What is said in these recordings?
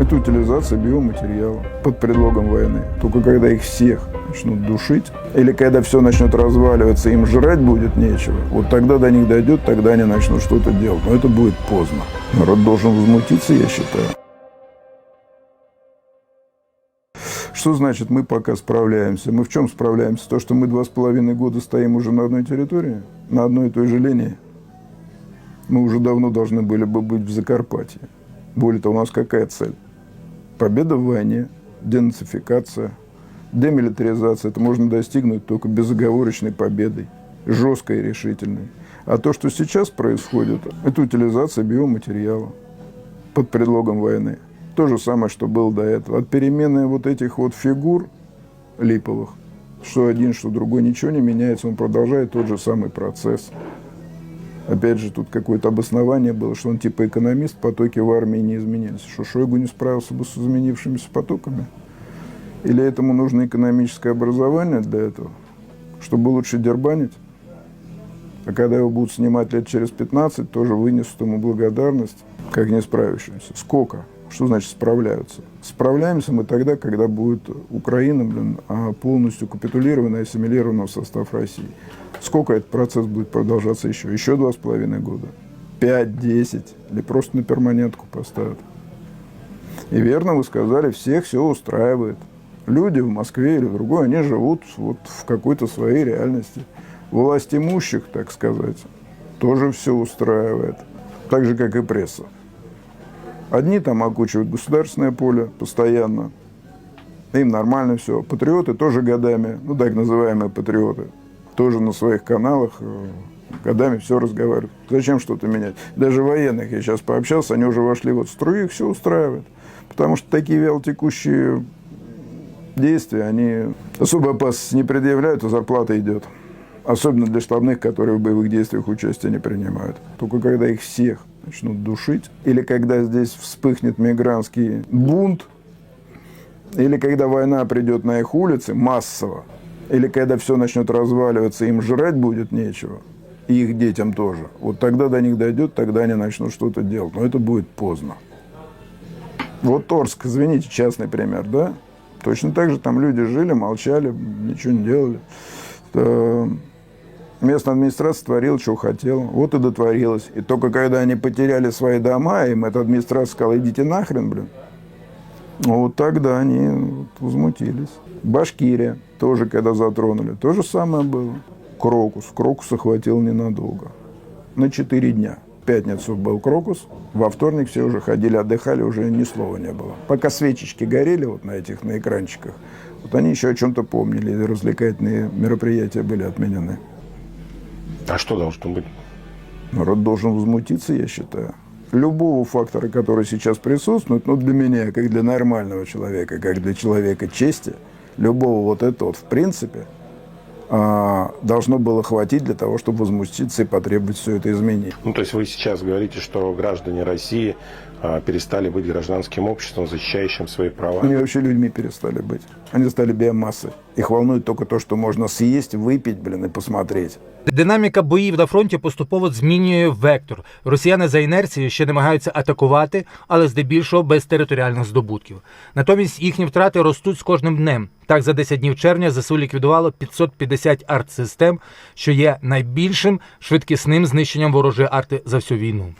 Это утилизация биоматериала под предлогом войны. Только когда их всех начнут душить, или когда все начнет разваливаться, им жрать будет нечего, вот тогда до них дойдет, тогда они начнут что-то делать. Но это будет поздно. Народ должен возмутиться, я считаю. Что значит мы пока справляемся? Мы в чем справляемся? То, что мы два с половиной года стоим уже на одной территории, на одной и той же линии. Мы уже давно должны были бы быть в Закарпатье. Более того, у нас какая цель? Победа в войне, денацификация, демилитаризация. Это можно достигнуть только безоговорочной победой, жесткой и решительной. А то, что сейчас происходит, это утилизация биоматериала под предлогом войны. То же самое, что было до этого. От перемены вот этих вот фигур липовых, что один, что другой, ничего не меняется, он продолжает тот же самый процесс. Опять же, тут какое-то обоснование было, что он типа экономист, потоки в армии не изменились. Что Шойгу не справился бы с изменившимися потоками? Или этому нужно экономическое образование для этого, чтобы лучше дербанить? А когда его будут снимать лет через 15, тоже вынесут ему благодарность, как не справившимся. Сколько? Что значит справляются? Справляемся мы тогда, когда будет Украина блин, а, полностью капитулирована и ассимилирована в состав России. Сколько этот процесс будет продолжаться еще? Еще два с половиной года? Пять, десять? Или просто на перманентку поставят? И верно вы сказали, всех все устраивает. Люди в Москве или в другой, они живут вот в какой-то своей реальности. Власть имущих, так сказать, тоже все устраивает. Так же, как и пресса. Одни там окучивают государственное поле постоянно. Им нормально все. Патриоты тоже годами, ну так называемые патриоты, тоже на своих каналах э, годами все разговаривают. Зачем что-то менять? Даже военных я сейчас пообщался, они уже вошли вот в струю, их все устраивает. Потому что такие вялотекущие действия, они особо опасности не предъявляют, а зарплата идет. Особенно для штабных, которые в боевых действиях участие не принимают. Только когда их всех начнут душить, или когда здесь вспыхнет мигрантский бунт, или когда война придет на их улицы массово, или когда все начнет разваливаться, им жрать будет нечего, и их детям тоже. Вот тогда до них дойдет, тогда они начнут что-то делать. Но это будет поздно. Вот Торск, извините, частный пример, да? Точно так же там люди жили, молчали, ничего не делали. Местная администрация творила, что хотела. Вот и дотворилась. И только когда они потеряли свои дома, им эта администрация сказала, идите нахрен, блин. Вот тогда они вот возмутились. Башкирия тоже, когда затронули, то же самое было. Крокус. Крокус охватил ненадолго. На 4 дня. В пятницу был крокус, во вторник все уже ходили, отдыхали, уже ни слова не было. Пока свечечки горели вот на этих, на экранчиках, вот они еще о чем-то помнили, развлекательные мероприятия были отменены. А что должно быть? Народ должен возмутиться, я считаю. Любого фактора, который сейчас присутствует, ну, для меня, как для нормального человека, как для человека чести, любого вот этого вот, в принципе, а, должно было хватить для того, чтобы возмутиться и потребовать все это изменить. Ну, то есть вы сейчас говорите, что граждане России перестали быть гражданским обществом, защищающим свои права. Они вообще людьми перестали быть. Они стали биомассой. Их волнует только то, что можно съесть, выпить, блин, и посмотреть. Динаміка боїв на фронті поступово змінює вектор. Росіяни за інерцією ще намагаються атакувати, але здебільшого без територіальних здобутків. Натомість їхні втрати ростуть з кожним днем. Так, за 10 днів червня ЗСУ ліквідувало 550 артсистем, що є найбільшим швидкісним знищенням ворожої арти за всю війну.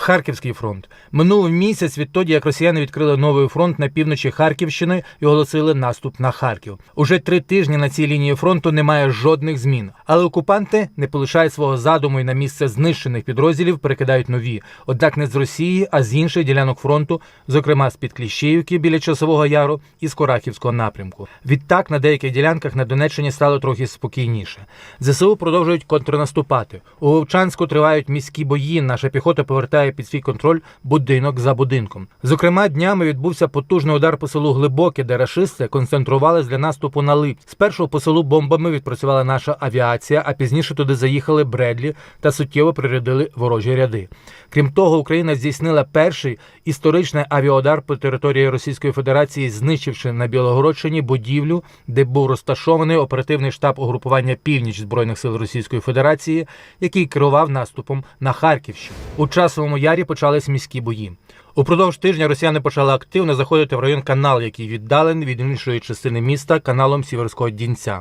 Харківський фронт минув місяць відтоді, як росіяни відкрили новий фронт на півночі Харківщини і оголосили наступ на Харків. Уже три тижні на цій лінії фронту немає жодних змін. Але окупанти не полишають свого задуму і на місце знищених підрозділів перекидають нові. Однак не з Росії, а з інших ділянок фронту, зокрема з під Кліщеївки біля Часового Яру і з Корахівського напрямку. Відтак на деяких ділянках на Донеччині стало трохи спокійніше. ЗСУ продовжують контрнаступати. У Вовчанську тривають міські бої. Наша піхота повертає під свій контроль будинок за будинком. Зокрема, днями відбувся потужний удар по селу Глибоке, де рашисти концентрувались для наступу на Лип. Спершу по селу бомбами відпрацювала наша авіація, а пізніше туди заїхали Бредлі та суттєво прирядили ворожі ряди. Крім того, Україна здійснила перший історичний авіаудар по території Російської Федерації, знищивши на Білогородщині будівлю, де був розташований оперативний штаб угрупування Північ збройних сил Російської Федерації, який керував наступом на Харківщину. У часовому ярі почались міські бої. Упродовж тижня росіяни почали активно заходити в район канал, який віддалений від іншої частини міста каналом Сіверського Дінця.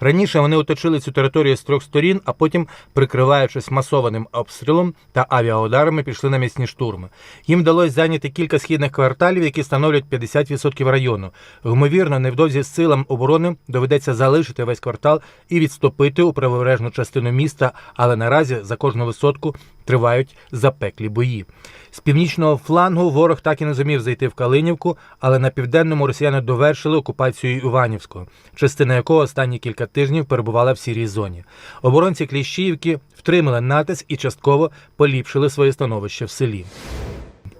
Раніше вони оточили цю територію з трьох сторін, а потім, прикриваючись масованим обстрілом та авіаударами, пішли на місні штурми. Їм вдалося зайняти кілька східних кварталів, які становлять 50% району. Ймовірно, невдовзі силам оборони доведеться залишити весь квартал і відступити у правобережну частину міста, але наразі за кожну висотку тривають запеклі бої. З північного флангу ворог так і не зумів зайти в Калинівку, але на південному росіяни довершили окупацію Іванівського, частина якого останні кілька тижнів перебувала в сірій зоні. Оборонці Кліщіївки втримали натиск і частково поліпшили своє становище в селі.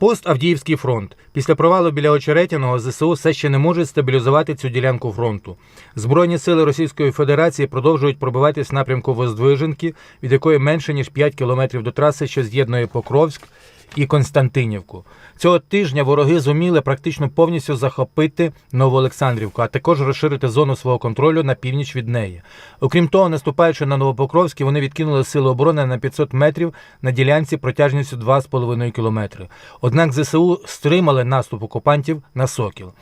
Пост Авдіївський фронт. Після провалу біля Очеретяного ЗСУ все ще не можуть стабілізувати цю ділянку фронту. Збройні сили Російської Федерації продовжують пробиватись напрямку Воздвиженки, від якої менше ніж 5 кілометрів до траси, що з'єднує Покровськ і Константинівку. Цього тижня вороги зуміли практично повністю захопити Новоолександрівку, а також розширити зону свого контролю на північ від неї. Окрім того, наступаючи на Новопокровський, вони відкинули сили оборони на 500 метрів на ділянці протяжністю 2,5 кілометри. Однак ЗСУ стримали наступ окупантів на Сокіл.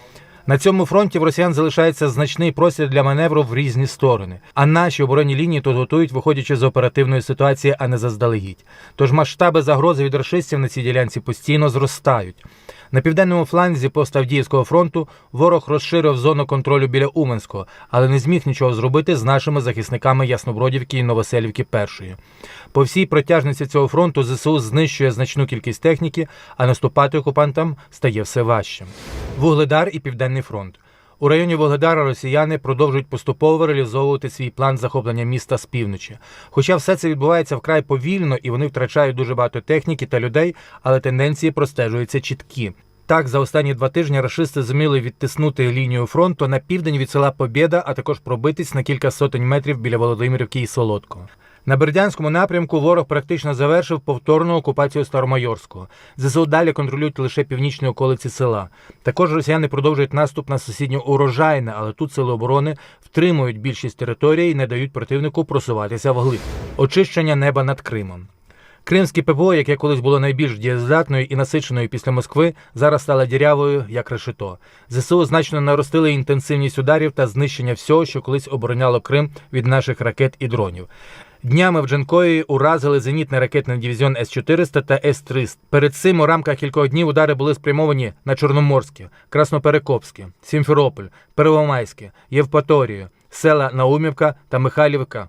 На цьому фронті в росіян залишається значний простір для маневру в різні сторони. А наші оборонні лінії тут готують, виходячи з оперативної ситуації, а не заздалегідь. Тож масштаби загрози від рашистів на цій ділянці постійно зростають. На південному фланзі Поставдіївського фронту ворог розширив зону контролю біля Уменського, але не зміг нічого зробити з нашими захисниками Яснобродівки і Новоселівки першої. По всій протяжності цього фронту ЗСУ знищує значну кількість техніки, а наступати окупантам стає все важче. Вугледар і Південний фронт. У районі Вугледара росіяни продовжують поступово реалізовувати свій план захоплення міста з півночі. Хоча все це відбувається вкрай повільно і вони втрачають дуже багато техніки та людей, але тенденції простежуються чіткі. Так, за останні два тижні рашисти зуміли відтиснути лінію фронту на південь від села Побєда, а також пробитись на кілька сотень метрів біля Володимирівки і Солодкого. На Бердянському напрямку ворог практично завершив повторну окупацію Старомайорського. ЗСУ далі контролюють лише північні околиці села. Також росіяни продовжують наступ на сусідню урожайне, але тут сили оборони втримують більшість території і не дають противнику просуватися вглиб. Очищення неба над Кримом. Кримське ППО, яке колись було найбільш дієздатною і насиченою після Москви, зараз стало дірявою як решето. ЗСУ значно наростили інтенсивність ударів та знищення всього, що колись обороняло Крим від наших ракет і дронів. Днями в Джанкої уразили зенітний ракетний дивізіон С-400 та С-300. Перед цим у рамках кількох днів удари були спрямовані на Чорноморське, Красноперекопське, Сімферополь, Первомайське, Євпаторію, села Наумівка та Михайлівка